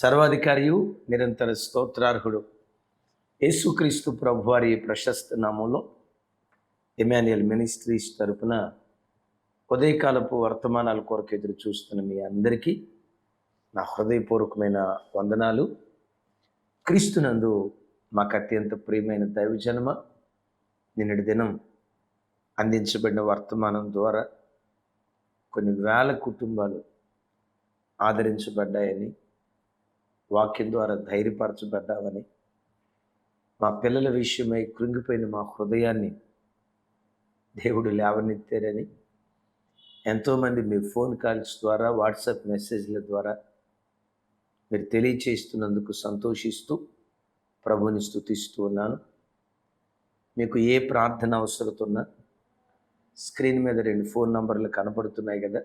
సర్వాధికారియు నిరంతర స్తోత్రార్హుడు. యేసుక్రీస్తు ప్రభువారి ప్రశస్త నామంలో ఎమాన్యుయల్ మినిస్ట్రీస్ తరపున ఉదయకాలపు వర్తమానాల కొరకు ఎదురు చూస్తున్న మీ అందరికీ నా హృదయపూర్వకమైన వందనాలు. క్రీస్తునందు మాకు అత్యంత ప్రియమైన దైవజనమ నిన్నటి దినం అందించబడిన వర్తమానం ద్వారా కొన్ని వేల కుటుంబాలు ఆదరించబడ్డాయని వాక్యం ద్వారా ధైర్యపరచబడ్డావని మా పిల్లల విషయమై కృంగిపోయిన మా హృదయాన్ని దేవుడు లేవనెత్తారని ఎంతోమంది మీ ఫోన్ కాల్స్ ద్వారా వాట్సాప్ మెసేజ్ల ద్వారా మీరు తెలియచేస్తున్నందుకు సంతోషిస్తూ ప్రభుని స్థుతిస్తూ ఉన్నాను. మీకు ఏ ప్రార్థన అవసరతున్నా స్క్రీన్ మీద రెండు ఫోన్ నంబర్లు కనపడుతున్నాయి కదా.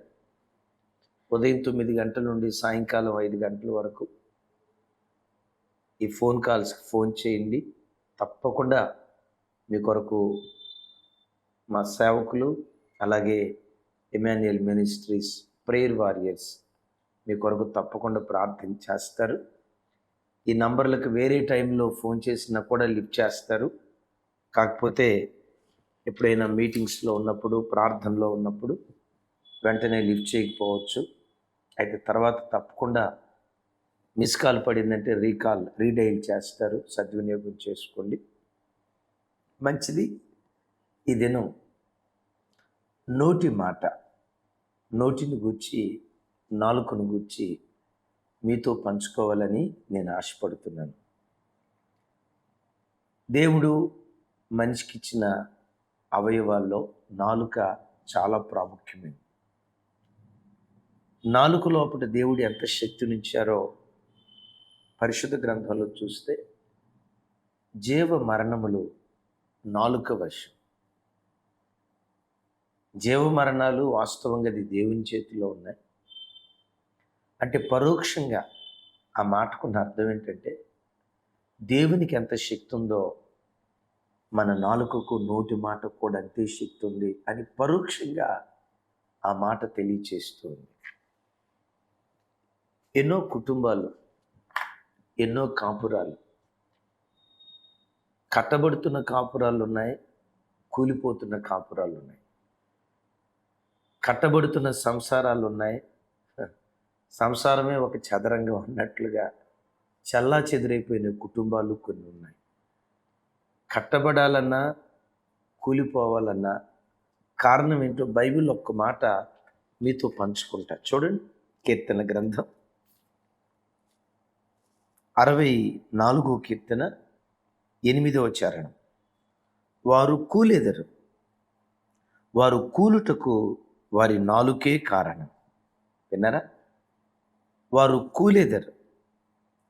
ఉదయం తొమ్మిది గంటల నుండి సాయంకాలం ఐదు గంటల వరకు ఈ ఫోన్ కాల్స్కి ఫోన్ చేయండి. తప్పకుండా మీ కొరకు మా సేవకులు అలాగే ఎమాన్యుయల్ మినిస్ట్రీస్ ప్రేయర్ వారియర్స్ మీ కొరకు తప్పకుండా ప్రార్థన చేస్తారు. ఈ నంబర్లకు వేరే టైంలో ఫోన్ చేసినా కూడా లిఫ్ట్ చేస్తారు. కాకపోతే ఎప్పుడైనా మీటింగ్స్లో ఉన్నప్పుడు ప్రార్థనలో ఉన్నప్పుడు వెంటనే లిఫ్ట్ చేయకపోవచ్చు. అయితే తర్వాత తప్పకుండా మిస్ కాల్ పడిందంటే రీకాల్ రీడైల్ చేస్తారు. సద్వినియోగం చేసుకోండి. మంచిది. ఈ దినం నోటి మాట. నోటిని గూర్చి నాలుకను గూర్చి మీతో పంచుకోవాలని నేను ఆశపడుతున్నాను. దేవుడు మనిషికిచ్చిన అవయవాల్లో నాలుక చాలా ప్రాముఖ్యమైనది. నాలుక లోపల దేవుడు ఎంత శక్తినిచ్చారో పరిశుద్ధ గ్రంథంలో చూస్తే జీవ మరణములు నాలుక వశం జీవ మరణాలు వాస్తవంగా అది దేవుని చేతిలో ఉన్నాయి. అంటే పరోక్షంగా ఆ మాటకున్న అర్థం ఏంటంటే దేవునికి ఎంత శక్తి ఉందో మన నాలుకకు నోటి మాట కూడా అంతే శక్తి ఉంది అని పరోక్షంగా ఆ మాట తెలియచేస్తుంది ఎన్నో కుటుంబాలు ఎన్నో కాపురాలు. కట్టబడుతున్న కాపురాలు ఉన్నాయి కూలిపోతున్న కాపురాలు ఉన్నాయి కట్టబడుతున్న సంసారాలు ఉన్నాయి సంసారమే ఒక చదరంగం అన్నట్లుగా చల్లా చెదిరైపోయిన కుటుంబాలు కొన్ని ఉన్నాయి. కట్టబడాలన్నా కూలిపోవాలన్నా కారణం ఏంటో బైబిల్ ఒక్క మాట మీతో పంచుకుంటా. చూడండి కీర్తన గ్రంథం. అరవై నాలుగో కీర్తన ఎనిమిదవ చరణం. వారు కూలెదరు. వారు కూలుటకు వారి నాలుకే కారణం. విన్నారా? వారు కూలెదరు.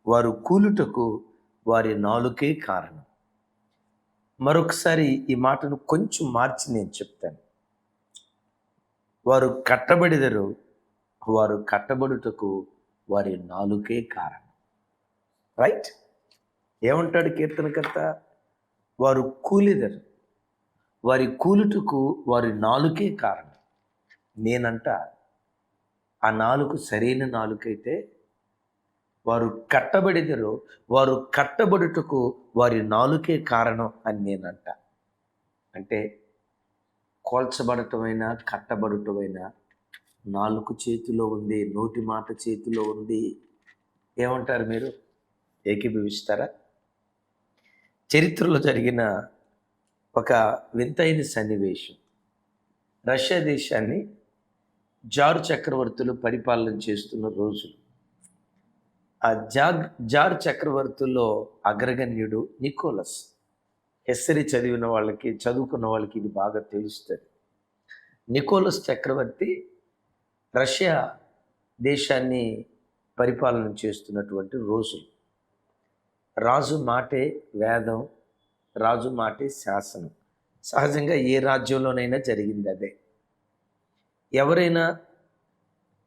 వారు కూలుటకు వారి నాలుకే కారణం. మరొకసారి ఈ మాటను కొంచెం మార్చి నేను చెప్తాను. వారు కట్టబడిదరు. వారు కట్టబడుటకు వారి నాలుకే కారణం. రైట్ ఏమంటాడు కీర్తనకర్త? వారు కూలిదరు వారి కూలుటకు వారి నాలుకే కారణం. నేనంట ఆ నాలుగు సరైన నాలుకైతే వారు కట్టబడిదరు వారు కట్టబడుటకు వారి నాలుకే కారణం అని నేనంట. అంటే కోల్చబడటమైనా కట్టబడటమైనా నాలుగు చేతిలో ఉంది నోటి మాట చేతిలో ఉంది. ఏమంటారు మీరు? ఏకీభవిస్తారా? చరిత్రలో జరిగిన ఒక వింతైన సన్నివేశం. రష్యా దేశాన్ని జారు చక్రవర్తులు పరిపాలన చేస్తున్న రోజులు. ఆ జాగ్ జార్ చక్రవర్తుల్లో అగ్రగణ్యుడు నికోలస్. హెస్సరి చదివిన వాళ్ళకి చదువుకున్న వాళ్ళకి ఇది బాగా తెలుస్తుంది. నికోలస్ చక్రవర్తి రష్యా దేశాన్ని పరిపాలన చేస్తున్నటువంటి రోజులు. రాజు మాటే వేదం రాజు మాటే శాసనం. సహజంగా ఏ రాజ్యంలోనైనా జరిగింది అదే. ఎవరైనా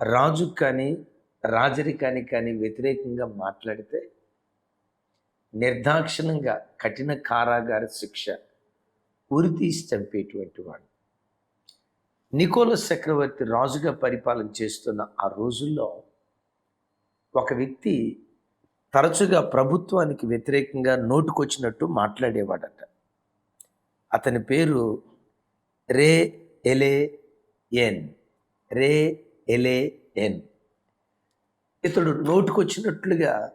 రాజు కానీ రాజరికానికి కానీ వ్యతిరేకంగా మాట్లాడితే నిర్దాక్షిణంగా కఠిన కారాగార శిక్ష ఉరి తీసి చంపేటువంటి వాడు. నికోలస్ చక్రవర్తి రాజుగా పరిపాలన చేస్తున్న ఆ రోజుల్లో ఒక వ్యక్తి తరచుగా ప్రభుత్వానికి వ్యతిరేకంగా నోటుకొచ్చినట్టు మాట్లాడేవాడట. అతని పేరు రే ఎలే ఎన్. రే ఎలే ఎన్. ఇతడు నోటుకొచ్చినట్లుగా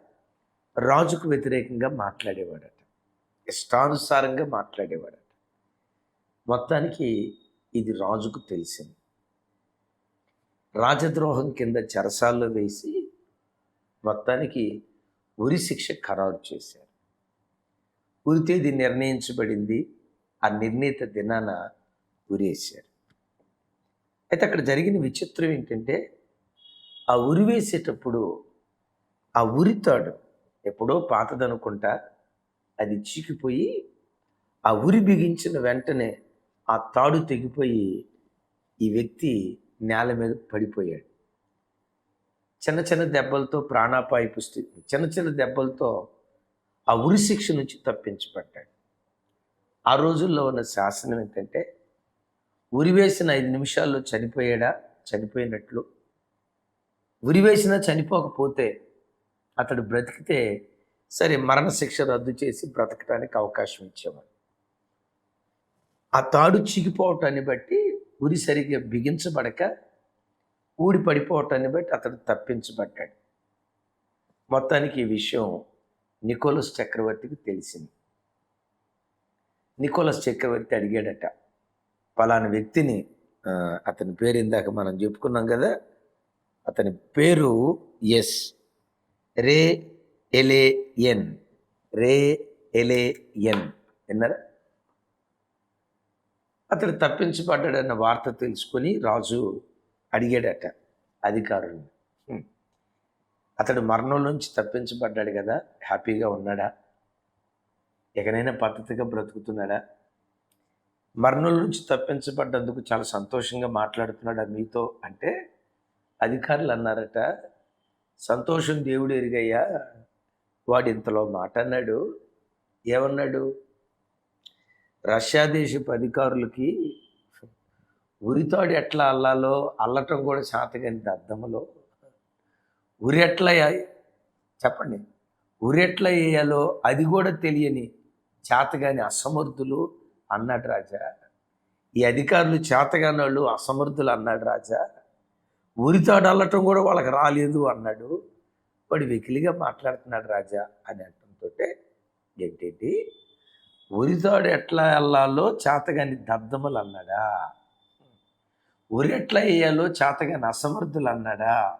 రాజుకు వ్యతిరేకంగా మాట్లాడేవాడట. ఇష్టానుసారంగా మాట్లాడేవాడట. మొత్తానికి ఇది రాజుకు తెలిసింది. రాజద్రోహం కింద చెరసాల్లో వేసి మొత్తానికి ఉరి శిక్ష ఖరారు చేశారు. ఉరి తేదీ నిర్ణయించబడింది. ఆ నిర్ణీత దినాన ఉరేశారు. అయితే అక్కడ జరిగిన విచిత్రం ఏంటంటే ఆ ఉరి వేసేటప్పుడు ఆ ఉరితాడు ఎప్పుడో పాతదనుకుంటా అది చీకిపోయి ఆ ఉరి బిగించిన వెంటనే ఆ తాడు తెగిపోయి ఈ వ్యక్తి నేల మీద పడిపోయాడు. చిన్న చిన్న దెబ్బలతో ప్రాణాపాయ పుస్థితి చిన్న చిన్న దెబ్బలతో ఆ ఉరి శిక్ష నుంచి తప్పించబడ్డాడు. ఆ రోజుల్లో ఉన్న శాసనం ఏంటంటే ఉరివేసిన ఐదు నిమిషాల్లో చనిపోయాడా? చనిపోయినట్లు. ఉరివేసినా చనిపోకపోతే అతడు బ్రతికితే సరే మరణశిక్ష రద్దు చేసి బ్రతకడానికి అవకాశం ఇచ్చేవాడు. ఆ తాడు చిగిపోవటాన్ని బట్టి ఉరి సరిగ్గా బిగించబడక ఊడి పడిపోవటాన్ని బట్టి అతడు తప్పించబడ్డాడు. మొత్తానికి ఈ విషయం నికోలస్ చక్రవర్తికి తెలిసింది. నికోలస్ చక్రవర్తి అడిగాడట పలానా వ్యక్తిని అతని పేరు ఇందాక మనం చెప్పుకున్నాం కదా అతని పేరు ఎస్ రే ఎలే ఎన్ రే ఎలే ఎన్ విన్నారా? అతడు తప్పించబడ్డాడన్న వార్త తెలుసుకొని రాజు అడిగాడట అధికారుల్ని అతడు మరణం నుంచి తప్పించబడ్డాడు కదా హ్యాపీగా ఉన్నాడా? ఎక్కడైనా పద్ధతిగా బ్రతుకుతున్నాడా? మరణం నుంచి తప్పించబడ్డందుకు చాలా సంతోషంగా మాట్లాడుతున్నాడా మీతో? అంటే అధికారులు అన్నారట సంతోషం దేవుడు ఎరిగయ్యా వాడు ఇంతలో మాట అన్నాడు. ఏమన్నాడు? రష్యా దేశపు అధికారులకి ఉరితాడు ఎట్లా అల్లాలో అల్లటం కూడా శాతకంత అర్థములో ఉరి ఎట్లా చెప్పండి. ఉరి ఎట్లా వేయాలో అది కూడా తెలియని చేతగాని అసమర్థులు అన్నాడు రాజా. ఈ అధికారులు చేతగాని వాళ్ళు అసమర్థులు అన్నాడు రాజా. ఉరితాడు అల్లటం కూడా వాళ్ళకి రాలేదు అన్నాడు. వాడు వెకిలిగా మాట్లాడుతున్నాడు రాజా అని అంటంతో ఏంటేంటి? ఉరితాడు ఎట్లా వెళ్ళాలో చేతగాని దద్దములు అన్నాడా? ఉరి వేయాలో చేతగాని అసమర్థులు అన్నాడా?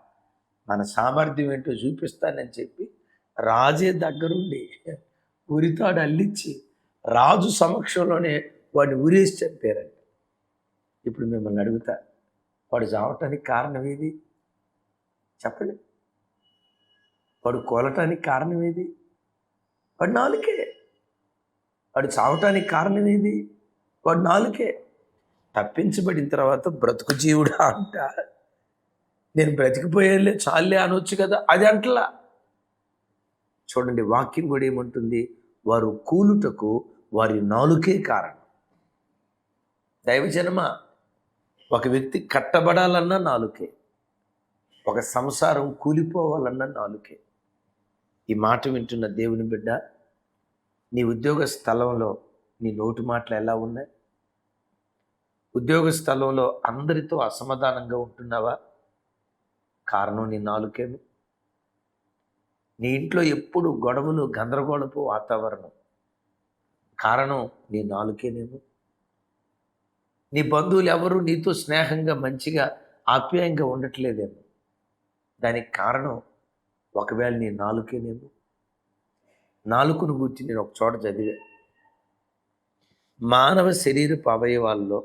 మన సామర్థ్యం ఏంటో చూపిస్తానని చెప్పి రాజే దగ్గరుండి ఉరితాడు అల్లించి రాజు సమక్షంలోనే వాడిని ఉరేసి చంపారండి ఇప్పుడు మిమ్మల్ని అడుగుతా వాడు చావటానికి కారణం ఏది? చెప్పండి. వాడు కోలటానికి కారణం ఏది? వాడు నాలుకే. వాడు చావటానికి కారణం ఏది? వాడు నాలుకే. తప్పించబడిన తర్వాత బ్రతుకు జీవుడా అంట. నేను బ్రతికిపోయేలే చాలే అనొచ్చు కదా అది అంటలా. చూడండి వాక్యం కూడా ఏమంటుంది? వారు కూలుటకు వారి నాలుకే కారణం. దైవజన్మ ఒక వ్యక్తి కట్టబడాలన్నా నాలుకే. ఒక సంసారం కూలిపోవాలన్నా నాలుకే. ఈ మాట వింటున్న దేవుని బిడ్డ నీ ఉద్యోగ స్థలంలో నీ నోటు మాటలు ఎలా ఉన్నాయి? ఉద్యోగ స్థలంలో అందరితో అసమాధానంగా ఉంటున్నావా? కారణం నీ నాలుకేమి. నీ ఇంట్లో ఎప్పుడు గొడవలు గందరగోళపు వాతావరణం. కారణం నీ నాలుకేనేమో. నీ బంధువులు ఎవరు నీతో స్నేహంగా మంచిగా ఆప్యాయంగా ఉండట్లేదేమో. దానికి కారణం ఒకవేళ నీ నాలుకేనేమో. నాలుకను గురించి నేను ఒక చోట చదివా. మానవ శరీరపు అవయవాల్లో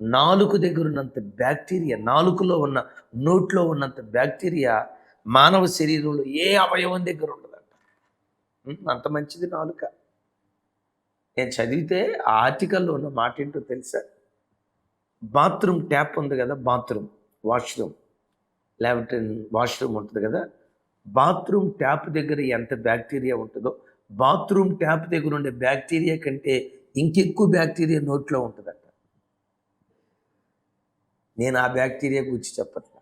నాలుగు దగ్గర ఉన్నంత బ్యాక్టీరియా నాలుకలో ఉన్న నోట్లో ఉన్నంత బ్యాక్టీరియా మానవ శరీరంలో ఏ అవయవం దగ్గర ఉండదంట. అంత మంచిది నాలుక. నేను చదివితే ఆ ఆర్టికల్లో ఉన్న మాట ఏంటో తెలుసా? బాత్రూమ్ ట్యాప్ ఉంది కదా బాత్రూమ్ వాష్రూమ్. లేకపోతే వాష్రూమ్ ఉంటుంది కదా. బాత్రూమ్ ట్యాప్ దగ్గర ఎంత బ్యాక్టీరియా ఉంటుందో బాత్రూమ్ ట్యాప్ దగ్గర ఉండే బ్యాక్టీరియా కంటే ఇంకెక్కువ బ్యాక్టీరియా నోట్లో ఉంటుందంట. నేను ఆ బ్యాక్టీరియా గురించి చెప్పట్లా.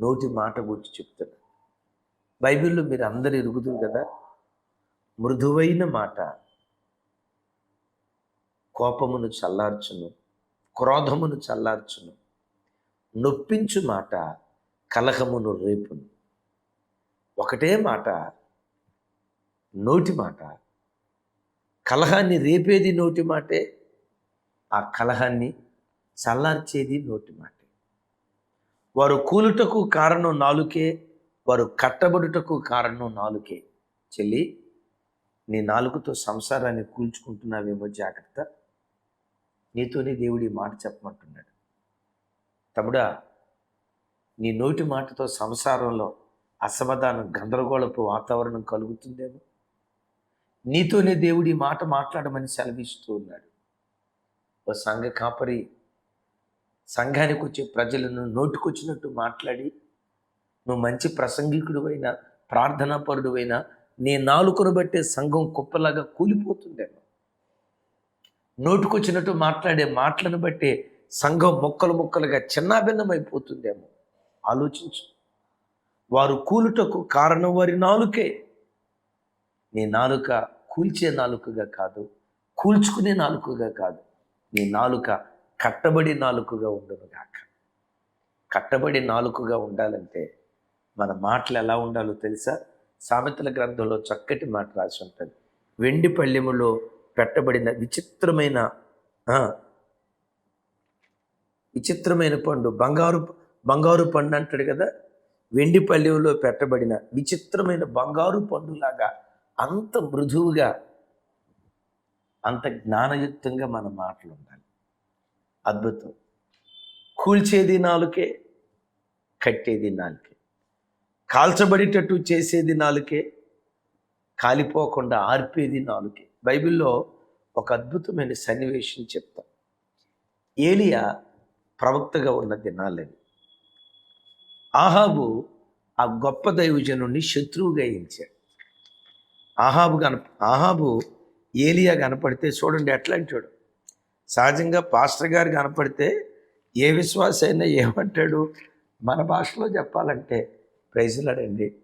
నోటి మాట గురించి చెప్తున్నా. బైబిల్లో మీరు అందరు ఇరుగుతుంది కదా? మృదువైన మాట. కోపమును చల్లార్చును క్రోధమును చల్లార్చును. నొప్పించు మాట కలహమును రేపును. ఒకటే మాట నోటి మాట. కలహాన్ని రేపేది నోటి మాటే ఆ కలహాన్ని చల్లార్చేది నోటి మాట. వారు కూలుటకు కారణం నాలుకే వారు కట్టబడుటకు కారణం నాలుకే. చెల్లి నీ నాలుగుతో సంసారాన్ని కూల్చుకుంటున్నావేమో జాగ్రత్త. నీతోనే దేవుడి మాట చెప్పమంటున్నాడు. తమ్ముడా నీ నోటి మాటతో సంసారంలో అసమాధానం గందరగోళపు వాతావరణం కలుగుతుందేమో? నీతోనే దేవుడి మాట మాట్లాడమని సెలవిస్తూ ఉన్నాడు. ఓ సంఘ కాపరి సంఘానికి వచ్చే ప్రజలను నోటుకొచ్చినట్టు మాట్లాడి నువ్వు మంచి ప్రసంగికుడు అయినా నీ నాలుకను బట్టే సంఘం కుప్పలాగా కూలిపోతుందేమో. నోటుకొచ్చినట్టు మాట్లాడే మాటలను బట్టే సంఘం మొక్కలు మొక్కలుగా చిన్నాభిన్నమైపోతుందేమో. ఆలోచించు. వారు కూలుటకు కారణం వారి నాలుకే. నీ నాలుక కూల్చే నాలుకగా కాదు కూల్చుకునే నాలుకగా కాదు. నీ నాలుక కట్టబడి నాలుకగా ఉండను గాక. కట్టబడి నాలుకగా ఉండాలంటే మన మాటలు ఎలా ఉండాలో తెలుసా? సామెతల గ్రంథంలో చక్కటి మాట రాసి ఉంటుంది. వెండి పళ్ళెములో పెట్టబడిన విచిత్రమైన విచిత్రమైన పండు బంగారు బంగారు పండు అంటాడు కదా? వెండి పళ్ళెంలో పెట్టబడిన విచిత్రమైన బంగారు పండులాగా అంత మృదువుగా అంత జ్ఞానయుక్తంగా మన మాటలు ఉండాలి. అద్భుతం. కూల్చేది నాలుకే కట్టేది నాలుకే. కాల్చబడేటట్టు చేసేది నాలుకే కాలిపోకుండా ఆర్పేది నాలుకే. బైబిల్లో ఒక అద్భుతమైన సన్నివేశం చెప్తా. ఏలియా ప్రవక్తగా ఉన్న దినాలని ఆహాబు ఆ గొప్ప దైవజనుడిని శత్రువుగా ఎంచాడు. ఆహాబు కన ఆహాబు ఏలియా కనపడితే చూడండి ఎట్లాంటి అంటాడు సహజంగా పాస్టర్ గారు కనపడితే ఏ విశ్వాస అయినా ఏమంటాడు? మన భాషలో చెప్పాలంటే ప్రైజులాడండి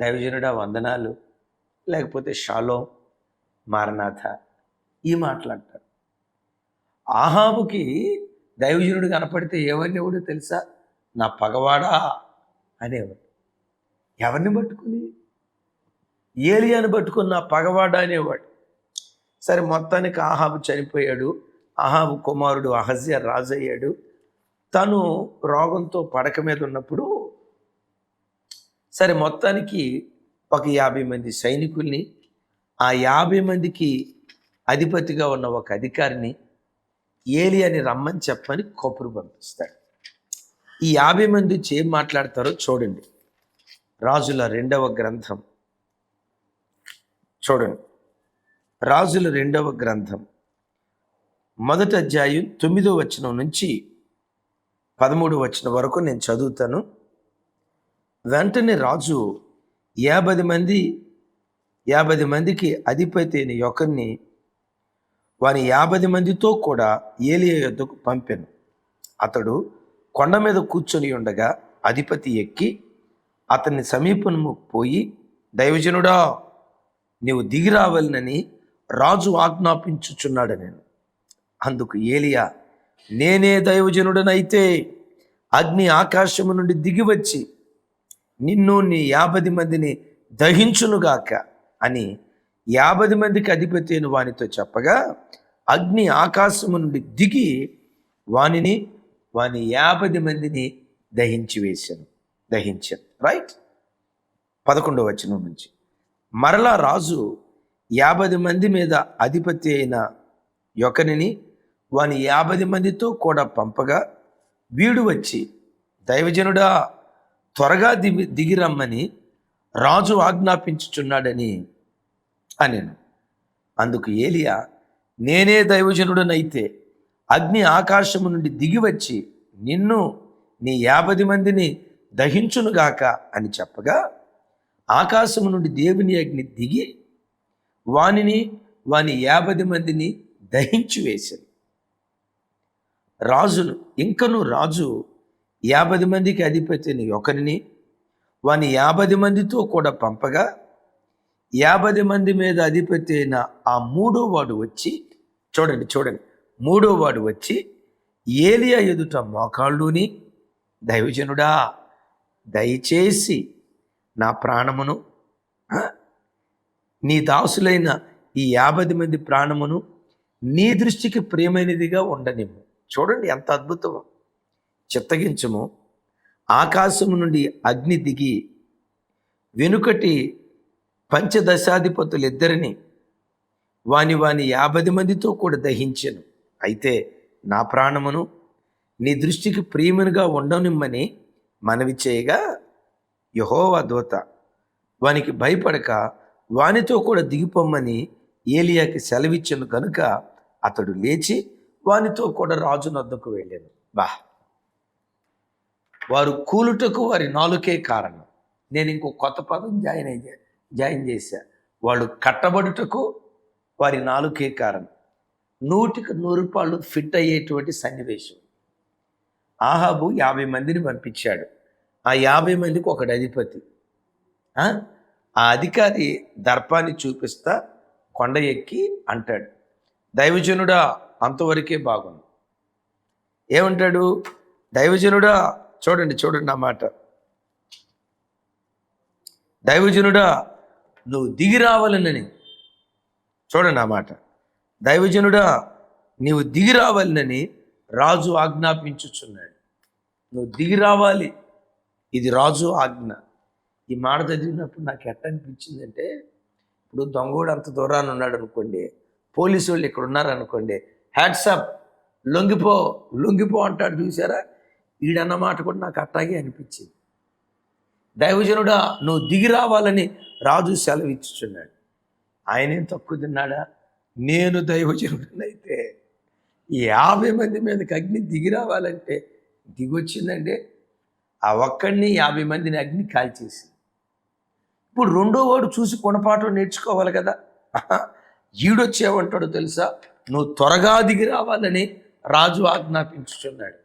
దైవజనుడా వందనాలు. లేకపోతే షాలో మారనాథ ఈ మాటలు అంటారు ఆహాబుకి దైవజనుడు కనపడితే ఎవరినివాడు తెలుసా? నా పగవాడా అనేవాడు. ఎవరిని పట్టుకుని? ఏలియాని పట్టుకుని నా పగవాడా అనేవాడు. సరే మొత్తానికి ఆహాబు చనిపోయాడు. ఆహాబు కుమారుడు అహజ్య రాజు అయ్యాడు తను రోగంతో పడక మీద ఉన్నప్పుడు సరే మొత్తానికి ఒక యాభై మంది సైనికుల్ని ఆ యాభై మందికి అధిపతిగా ఉన్న ఒక అధికారిని ఏలి అని రమ్మని చెప్పని కబురు పంపిస్తాడు. ఈ యాభై మంది వచ్చి ఏం మాట్లాడతారో చూడండి. రాజుల రెండవ గ్రంథం. చూడండి. రాజుల రెండవ గ్రంథం. మొదటి అధ్యాయం తొమ్మిదో వచనం నుంచి పదమూడు వచనం వరకు నేను చదువుతాను. వెంటనే రాజు యాభై మంది యాభై మందికి అధిపతి అయిన ఒకరిని వాని యాభై మందితో కూడా ఏలియా యొద్దకు పంపాను. అతడు కొండ మీద కూర్చొని ఉండగా అధిపతి ఎక్కి అతన్ని సమీపము పోయి దైవజనుడా నీవు దిగి రావాలనని రాజు ఆజ్ఞాపించుచున్నాడు నేను. అందుకు ఏలియా నేనే దైవజనుడనైతే అగ్ని ఆకాశము నుండి దిగి వచ్చి నిన్ను నీ యాభై మందిని దహించునుగాక అని యాభై మందికి అధిపతి అని వానితో చెప్పగా అగ్ని ఆకాశము నుండి దిగి వానిని వాని యాభై మందిని దహించి వేశాను. దహించాను. రైట్? పదకొండవ వచనం నుంచి. మరలా రాజు యాభై మంది మీద అధిపతి అయిన యొకనిని వాని యాభై మందితో కూడా పంపగా వీడు వచ్చి దైవజనుడా త్వరగా దిగి దిగిరమ్మని రాజు ఆజ్ఞాపించుచున్నాడని అనెను. అందుకు ఏలియా నేనే దైవజనుడనైతే అగ్ని ఆకాశము నుండి దిగి వచ్చి నిన్ను నీ యాభై మందిని దహించునుగాక అని చెప్పగా ఆకాశము నుండి దేవుని అగ్ని దిగి వానిని వాని యాభై మందిని దహించి వేశాను రాజును ఇంకను రాజు యాభై మందికి అధిపతిని ఒకరిని వాని యాభై మందితో కూడా పంపగా యాభై మంది మీద అధిపతి అయిన ఆ మూడో వాడు వచ్చి చూడండి చూడండి మూడో వాడు వచ్చి ఏలియా ఎదుట మోకాళ్ళుని దైవజనుడా దయచేసి నా ప్రాణమును నీ దాసులైన ఈ యాభై మంది ప్రాణమును నీ దృష్టికి ప్రియమైనదిగా ఉండనిమ్ము చూడండి ఎంత అద్భుతము. చిత్తగించము. ఆకాశము నుండి అగ్ని దిగి వెనుకటి పంచదశాధిపతులు ఇద్దరిని వాని వాని యాభై మందితో కూడా దహించను. అయితే నా ప్రాణమును నీ దృష్టికి ప్రియమునిగా ఉండనిమ్మని మనవి చేయగా యహోవ దూత వానికి భయపడక వానితో కూడా దిగిపోమ్మని ఏలియాకి సెలవిచ్చాను కనుక అతడు లేచి వానితో కూడా రాజు నద్దకు వెళ్ళాను. బా. వారు కూలుటకు వారి నాలుకే కారణం. నేను ఇంకో కొత్త పదం జాయిన్ అయ్యా జాయిన్ చేశా. వాళ్ళు కట్టబడుటకు వారి నాలుకే కారణం. నూటికి నూరు రూపాయలు ఫిట్ అయ్యేటువంటి సన్నివేశం. ఆహాబు యాభై మందిని పంపించాడు. ఆ యాభై మందికి ఒకటి అధిపతి. ఆ అధికారి దర్పాన్ని చూపిస్తా కొండ ఎక్కి అంటాడు. దైవజనుడా అంతవరకే బాగుంది. ఏమంటాడు? దైవజనుడా చూడండి చూడండి నా మాట. దైవజనుడా నువ్వు దిగి రావాలనని. చూడండి నా మాట. దైవజనుడా నీవు దిగి రావాలనని రాజు ఆజ్ఞాపించుచున్నాడు. నువ్వు దిగి రావాలి. ఇది రాజు ఆజ్ఞ. ఈ మాట చదివినప్పుడు నాకు ఎట్ట అనిపించిందంటే ఇప్పుడు దొంగోడు అంత దూరాన్ని ఉన్నాడు అనుకోండి పోలీసు వాళ్ళు ఇక్కడ ఉన్నారనుకోండి హ్యాట్సప్ లొంగిపో లొంగిపో అంటాడు చూసారా ఈడన్న మాట కూడా నాకు అట్టాగే అనిపించింది. దైవజనుడా నువ్వు దిగి రావాలని రాజు సెలవిచ్చుచున్నాడు. ఆయనేం తక్కువ తిన్నాడా? నేను దైవజనుడినైతే. ఈ యాభై మంది మీదకి అగ్ని దిగి రావాలంటే దిగొచ్చిందంటే ఆ ఒక్కడిని యాభై మందిని అగ్ని కాల్చేసి ఇప్పుడు రెండో వాడు చూసి కొనపాఠం నేర్చుకోవాలి కదా. ఈడొచ్చేవంటాడు తెలుసా? నువ్వు త్వరగా దిగి రావాలని రాజు ఆజ్ఞాపించుచున్నాడు.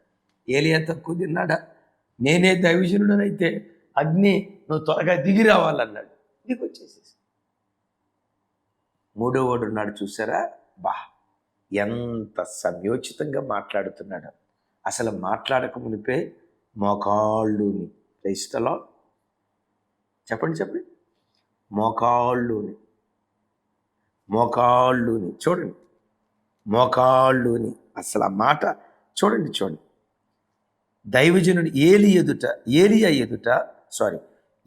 ఏలియా తక్కువ తిన్నాడా? నేనే దైవజనుడనైతే అగ్ని నువ్వు త్వరగా దిగి రావాలన్నాడు. దిగి వచ్చేసేసి. మూడో వాడు ఉన్నాడు చూసారా? బా ఎంత సంయోచితంగా మాట్లాడుతున్నాడు. అసలు మాట్లాడక మునిపే మోకాళ్ళుని. క్రైస్తలో చెప్పండి చెప్పండి. మోకాళ్ళుని. మోకాళ్ళుని. చూడండి. మోకాళ్ళుని. అసలు ఆ మాట చూడండి చూడండి. దైవజనుడు ఏలి ఎదుట ఏలియా ఎదుట సారీ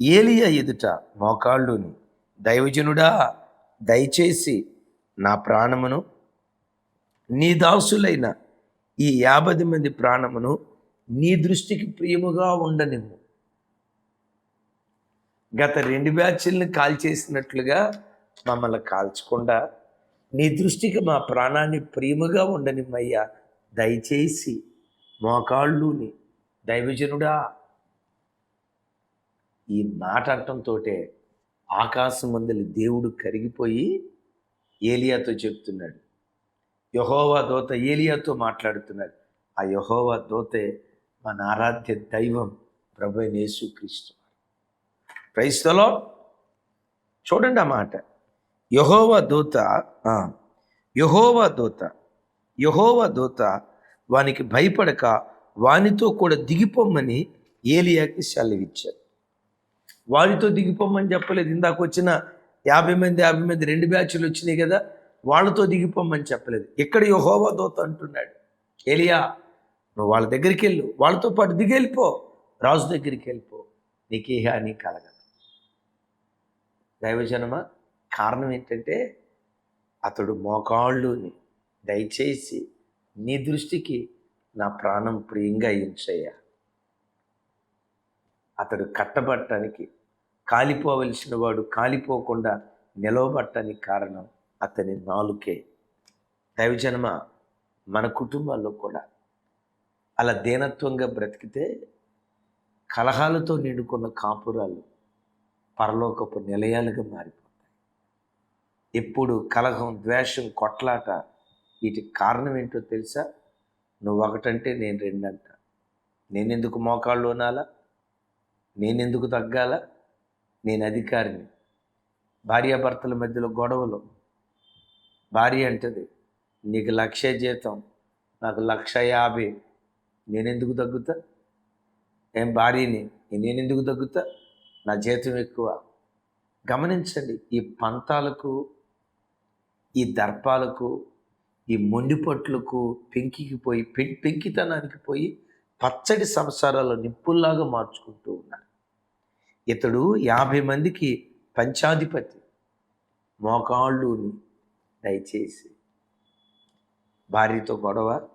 ఏలియా ఎదుట మోకాళ్ళుని. దైవజనుడా దయచేసి నా ప్రాణమును నీ దాసులైన ఈ యాభై మంది ప్రాణమును నీ దృష్టికి ప్రియముగా ఉండనివ్వు. గత రెండు బ్యాచ్ల్ని కాల్చేసినట్లుగా మమ్మల్ని కాల్చకుండా నీ దృష్టికి మా ప్రాణాన్ని ప్రేమగా ఉండనిమ్మయ్యా. దయచేసి మోకాళ్ళుని దైవజనుడా. ఈ మాట అంటంతో ఆకాశం మందలి దేవుడు కరిగిపోయి ఏలియాతో చెప్తున్నాడు. యహోవా దోత ఏలియాతో మాట్లాడుతున్నాడు. ఆ యహోవా దోతే మన ఆరాధ్య దైవం ప్రభు యేసుక్రీస్తు. క్రైస్తలో చూడండి ఆ మాట. యహోవా దూత యహోవ యహోవా దూత యహోవా దూత వానికి భయపడక వానితో కూడా దిగిపోమ్మని ఏలియాకి సెలవిచ్చారు వారితో దిగిపోమ్మని చెప్పలేదు. ఇందాక వచ్చిన యాభై మంది యాభై మంది రెండు బ్యాచ్లు వచ్చినాయి కదా వాళ్ళతో దిగిపోమ్మని చెప్పలేదు. ఇక్కడ యహోవా దూత అంటున్నాడు? ఏలియా నువ్వు వాళ్ళ దగ్గరికి వెళ్ళు. వాళ్ళతో పాటు దిగి వెళ్ళిపో. రాజు దగ్గరికి వెళ్ళిపో. నీకే హాని కలగదు. దైవజనమ. కారణం ఏంటంటే అతడు మోకాళ్ళుని దయచేసి నీ దృష్టికి నా ప్రాణం ప్రియంగా ఎంచయ్యా అతడు కట్టబట్టడానికి కాలిపోవలసిన వాడు కాలిపోకుండా నిలవబట్టడానికి కారణం అతని నాలుకే. దైవజనమ మన కుటుంబాల్లో కూడా అలా దీనత్వంగా బ్రతికితే కలహాలతో నిండుకున్న కాపురాలు పరలోకపు నిలయాలుగా మారిపోతాయి. ఎప్పుడు కలహం ద్వేషం కొట్లాట వీటికి కారణం ఏంటో తెలుసా? నువ్వు ఒకటంటే నేను రెండంట. నేనెందుకు మోకాళ్ళు అనాలా నేనెందుకు తగ్గాల? నేను అధికారిని. భార్యాభర్తల మధ్యలో గొడవలు. భార్య అంటది నీకు లక్ష జీతం నాకు లక్ష యాభై. నేనెందుకు తగ్గుతా? ఏం భార్యని? నేనెందుకు తగ్గుతా? నా జీతం ఎక్కువ. గమనించండి ఈ పంతాలకు ఈ దర్పాలకు ఈ మొండిపట్లకు పెంకికి పోయి పెంకితనానికి పోయి పచ్చడి సంసారాలు నిప్పుల్లాగా మార్చుకుంటూ ఉన్నాడు ఇతడు యాభై మందికి పంచాధిపతి. మోకాళ్ళుని దయచేసి. భార్యతో గొడవ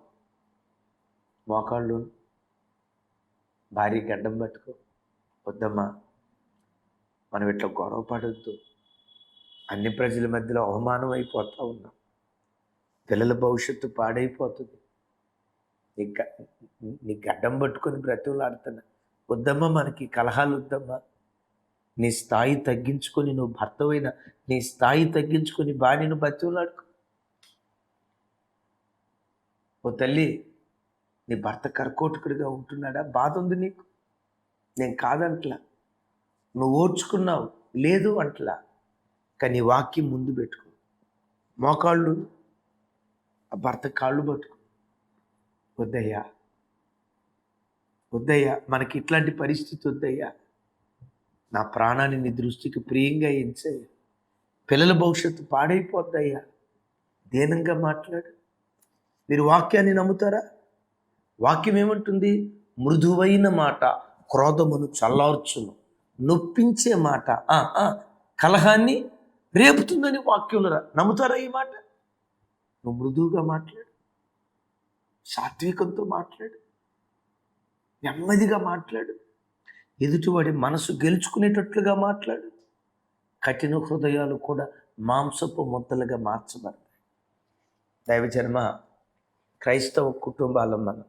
మోకాళ్ళు భార్య గడ్డం పట్టుకో. వద్దమ్మా. మనం ఇట్లా గొడవ పడద్దు. అన్ని ప్రజల మధ్యలో అవమానం అయిపోతూ ఉన్నాం. పిల్లల భవిష్యత్తు పాడైపోతుంది. నీ గ- నీ గడ్డం పట్టుకొని బ్రతుకులాడుతున్నా వద్దమ్మా మనకి కలహాలు వద్దమ్మా. నీ స్థాయి తగ్గించుకొని నువ్వు భర్తవైన నీ స్థాయి తగ్గించుకొని భార్యను బతుకులాడుకో ఓ తల్లి నీ భర్త కర్కోటకుడిగా ఉంటున్నాడా? బాధ ఉంది నీకు? నేను కాదంట్లా. నువ్వు ఓర్చుకున్నావు. లేదు అంటలా. కానీ వాక్యం ముందు పెట్టుకో. మోకాళ్ళు ఆ భర్త కాళ్ళు పట్టుకో. వద్దయ్యా. వద్దయ్యా. మనకి ఇట్లాంటి పరిస్థితి వద్దయ్యా. నా ప్రాణాన్ని నీ దృష్టికి ప్రియంగా ఎంచే. పిల్లల భవిష్యత్తు పాడైపోద్దయ్యా. దీనంగా మాట్లాడు. మీరు వాక్యాన్ని నమ్ముతారా? వాక్యం ఏమంటుంది? మృదువైన మాట క్రోధమును చల్లార్చును. నొప్పించే మాట. కలహాన్ని రేపుతుందని వాక్యులరా నమ్ముతారా ఈ మాట? నువ్వు మృదువుగా మాట్లాడు. సాత్వికంతో మాట్లాడు. నెమ్మదిగా మాట్లాడు. ఎదుటివాడి మనసు గెలుచుకునేటట్లుగా మాట్లాడు. కఠిన హృదయాలు కూడా మాంసపు ముద్దలుగా మార్చబడతాయి. దైవజన్మ క్రైస్తవ కుటుంబాల మనం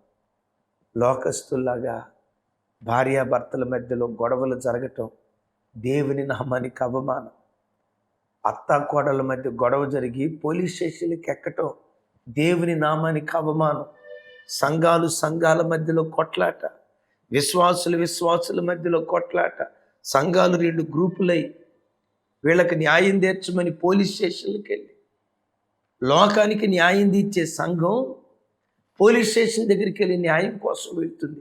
లోకస్తుల్లాగా భార్యాభర్తల మధ్యలో గొడవలు జరగటం దేవుని నామానికి అవమానం. అత్త కోడల మధ్య గొడవ జరిగి పోలీస్ స్టేషన్కి ఎక్కటం దేవుని నామానికి అవమానం. సంఘాలు సంఘాల మధ్యలో కొట్లాట విశ్వాసులు విశ్వాసుల మధ్యలో కొట్లాట సంఘాలు రెండు గ్రూపులై వీళ్ళకి న్యాయం తీర్చమని పోలీస్ స్టేషన్కి వెళ్ళి. లోకానికి న్యాయం తీర్చే సంఘం పోలీస్ స్టేషన్ దగ్గరికి వెళ్ళి న్యాయం కోసం వెళ్తుంది.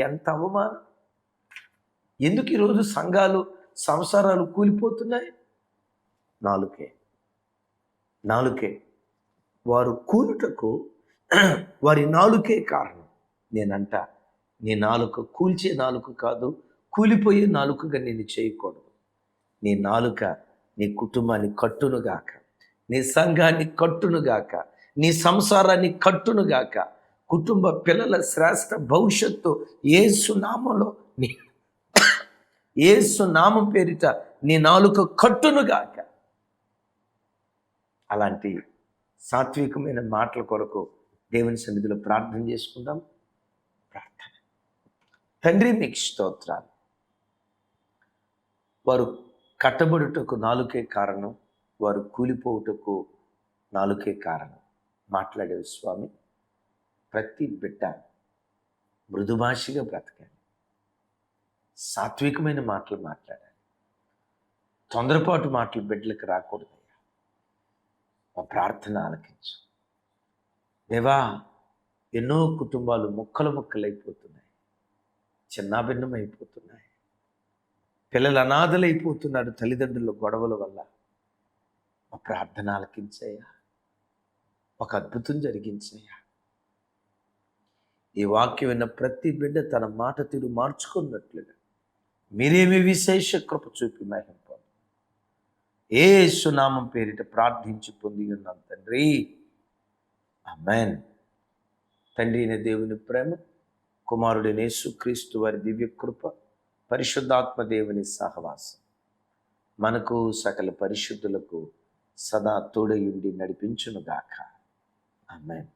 ఎంత అవమానం? ఎందుకు ఈరోజు సంఘాలు సంసారాలు కూలిపోతున్నాయి? నాలుకే. నాలుకే. వారు కూలుటకు వారి నాలుకే కారణం. నేనంట నీ నాలుక కూల్చే నాలుక కాదు కూలిపోయే నాలుకగా నేను చేయకూడదు. నీ నాలుక నీ కుటుంబాన్ని కట్టునుగాక నీ సంఘాన్ని కట్టునుగాక నీ సంసారాన్ని కట్టునుగాక కుటుంబ పిల్లల శ్రేష్ట భవిష్యత్తు ఏసు నామంలో నీ ఏసు నామం పేరిట నీ నాలుక కట్టునుగాక అలాంటి సాత్వికమైన మాటల కొరకు దేవుని సన్నిధిలో ప్రార్థన చేసుకుందాం. ప్రార్థన. తండ్రి మీకు స్తోత్రాలు. వారు కట్టబడుటకు నాలుకే కారణం వారు కూలిపోవుటకు నాలుకే కారణం. మాట్లాడేవి స్వామి. ప్రతి బిడ్డ మృదుభాషిగా బ్రతకాలి. సాత్వికమైన మాటలు మాట్లాడాలి. తొందరపాటు మాటలు బిడ్డలకు రాకూడదయ్యా. మా ప్రార్థన ఆలకించు. దేవా ఎన్నో కుటుంబాలు ముక్కలు ముక్కలైపోతున్నాయి. చిన్నాభిన్నమైపోతున్నాయి. పిల్లలు అనాథలైపోతున్నారు తల్లిదండ్రుల గొడవల వల్ల. మా ప్రార్థన ఆలకించయ్యా. ఒక అద్భుతం జరిగించయ్యా. ఈ వాక్యం విన్న ప్రతి బిడ్డ తన మాట తీరు మార్చుకున్నట్లుగా. మీరేమి విశేష కృప చూపి మహింప ఏ సునామం పేరిట ప్రార్థించి పొంది ఉన్నాం తండ్రి. అమెన్ తండ్రి అయిన దేవుని ప్రేమ కుమారుడైన యేసుక్రీస్తు వారి దివ్య కృప పరిశుద్ధాత్మ దేవుని సహవాసం. మనకు సకల పరిశుద్ధులకు సదా తోడయుండి నడిపించునుగాక. అమెన్